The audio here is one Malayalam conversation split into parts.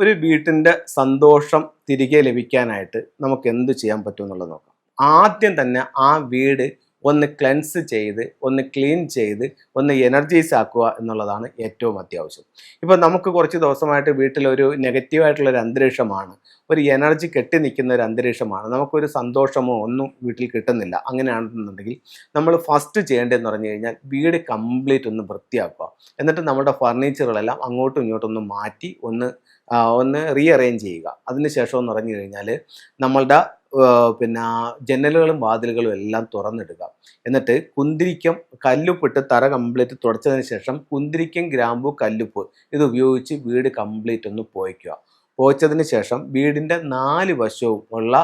ഒരു വീട്ടിന്റെ സന്തോഷം തിരികെ ലഭിക്കാനായിട്ട് നമുക്ക് എന്ത് ചെയ്യാൻ പറ്റും എന്നുള്ളത് നോക്കാം. ആദ്യം തന്നെ ആ വീട് ഒന്ന് ക്ലെൻസ് ചെയ്ത് ഒന്ന് ക്ലീൻ ചെയ്ത് ഒന്ന് എനർജൈസ് ആക്കുക എന്നുള്ളതാണ് ഏറ്റവും അത്യാവശ്യം. ഇപ്പോൾ നമുക്ക് കുറച്ച് ദിവസമായിട്ട് വീട്ടിലൊരു നെഗറ്റീവായിട്ടുള്ള ഒരു അന്തരീക്ഷമാണ് ഒരു എനർജി കെട്ടി നിൽക്കുന്ന ഒരു അന്തരീക്ഷമാണ് നമുക്കൊരു സന്തോഷമോ ഒന്നും വീട്ടിൽ കിട്ടുന്നില്ല. അങ്ങനെയാണെന്നുണ്ടെങ്കിൽ നമ്മൾ ഫസ്റ്റ് ചെയ്യേണ്ടതെന്ന് പറഞ്ഞു കഴിഞ്ഞാൽ വീട് കംപ്ലീറ്റ് ഒന്ന് വൃത്തിയാക്കുക. എന്നിട്ട് നമ്മുടെ ഫർണിച്ചറുകളെല്ലാം അങ്ങോട്ടും ഇങ്ങോട്ടും ഒന്ന് മാറ്റി ഒന്ന് ഒന്ന് റീഅറേഞ്ച് ചെയ്യുക. അതിനുശേഷം എന്ന് പറഞ്ഞു കഴിഞ്ഞാൽ നമ്മളുടെ പിന്നെ ജനലുകളും വാതിലുകളും എല്ലാം തുറന്നിടുക. എന്നിട്ട് കുന്തിരിക്കം കല്ലുപ്പിട്ട് തറ കംപ്ലീറ്റ് തുടച്ചതിന് ശേഷം കുന്തിരിക്കം ഗ്രാമ്പു കല്ലുപ്പ് ഇത് ഉപയോഗിച്ച് വീട് കംപ്ലീറ്റ് ഒന്ന് പോയിക്കുക. പോച്ചതിന് ശേഷം വീടിന്റെ നാല് വശവും ഉള്ള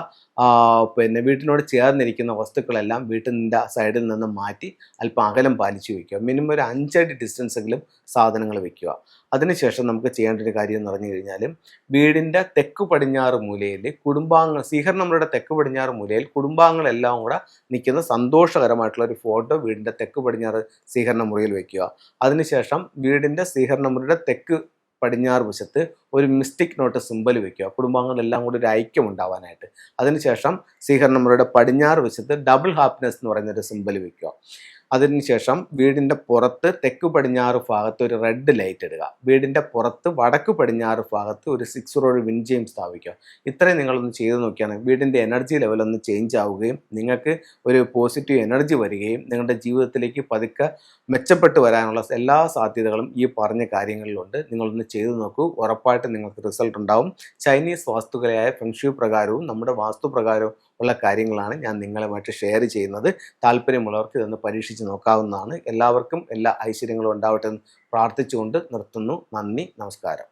പിന്നെ വീട്ടിനോട് ചേർന്നിരിക്കുന്ന വസ്തുക്കളെല്ലാം വീട്ടിന്റെ സൈഡിൽ നിന്ന് മാറ്റി അല്പം അകലം പാലിച്ചു വയ്ക്കുക. മിനിമം ഒരു അഞ്ചടി ഡിസ്റ്റൻസ് എങ്കിലും സാധനങ്ങൾ വെക്കുക അതിനുശേഷം നമുക്ക് ചെയ്യേണ്ട ഒരു കാര്യം എന്ന് പറഞ്ഞു കഴിഞ്ഞാൽ വീടിന്റെ തെക്ക് പടിഞ്ഞാറ് മൂലയിൽ കുടുംബാംഗങ്ങൾ സ്വീകരണമുറിയുടെ തെക്ക് പടിഞ്ഞാറ് മൂലയിൽ കുടുംബാംഗങ്ങളെല്ലാം കൂടെ നിൽക്കുന്ന സന്തോഷകരമായിട്ടുള്ള ഒരു ഫോട്ടോ വീടിന്റെ തെക്ക് പടിഞ്ഞാറ് സ്വീകരണ മുറിയിൽ വയ്ക്കുക. അതിനുശേഷം വീടിന്റെ സ്വീകരണ മുറിയുടെ തെക്ക് പടിഞ്ഞാറ് വശത്ത് ഒരു മിസ്റ്റിക് നോട്ട് സിമ്പൽ വെക്കുക. കുടുംബാംഗങ്ങളെല്ലാം കൂടി ഒരു ഐക്യം ഉണ്ടാവാനായിട്ട്. അതിനുശേഷം സീഹർ നമ്പറുടെ പടിഞ്ഞാറ് വശത്ത് ഡബിൾ ഹാപ്പിനെസ് എന്ന് പറയുന്നൊരു സിമ്പൽ വെക്കുക. അതിനുശേഷം വീടിന്റെ പുറത്ത് തെക്ക് പടിഞ്ഞാറ് ഭാഗത്ത് ഒരു റെഡ് ലൈറ്റ് ഇടുക. വീടിന്റെ പുറത്ത് വടക്ക് പടിഞ്ഞാറ് ഭാഗത്ത് ഒരു സിക്സ് റോഡ് വിൻജയും സ്ഥാപിക്കുക. ഇത്രയും നിങ്ങളൊന്ന് ചെയ്ത് നോക്കിയാണ്. വീടിന്റെ എനർജി ലെവൽ ഒന്ന് ചേഞ്ച് ആവുകയും നിങ്ങൾക്ക് ഒരു പോസിറ്റീവ് എനർജി വരികയും നിങ്ങളുടെ ജീവിതത്തിലേക്ക് പതുക്കെ മെച്ചപ്പെട്ട് വരാനുള്ള എല്ലാ സാധ്യതകളും ഈ പറഞ്ഞ കാര്യങ്ങളിലുണ്ട്. നിങ്ങളൊന്ന് ചെയ്തു നോക്കൂ. ഉറപ്പായിട്ട് നിങ്ങൾക്ക് റിസൾട്ട് ഉണ്ടാവും. ചൈനീസ് വാസ്തുകലയായ ഫെങ്ഷു പ്രകാരവും നമ്മുടെ വാസ്തു പ്രകാരവും ഉള്ള കാര്യങ്ങളാണ് ഞാൻ നിങ്ങളുമായിട്ട് ഷെയർ ചെയ്യുന്നത്. താല്പര്യമുള്ളവർക്ക് ഇതൊന്ന് പരീക്ഷിച്ച് നോക്കാവുന്നതാണ്. എല്ലാവർക്കും എല്ലാ ഐശ്വര്യങ്ങളും ഉണ്ടാവട്ടെ എന്ന് പ്രാർത്ഥിച്ചുകൊണ്ട് നിർത്തുന്നു. നന്ദി നമസ്കാരം.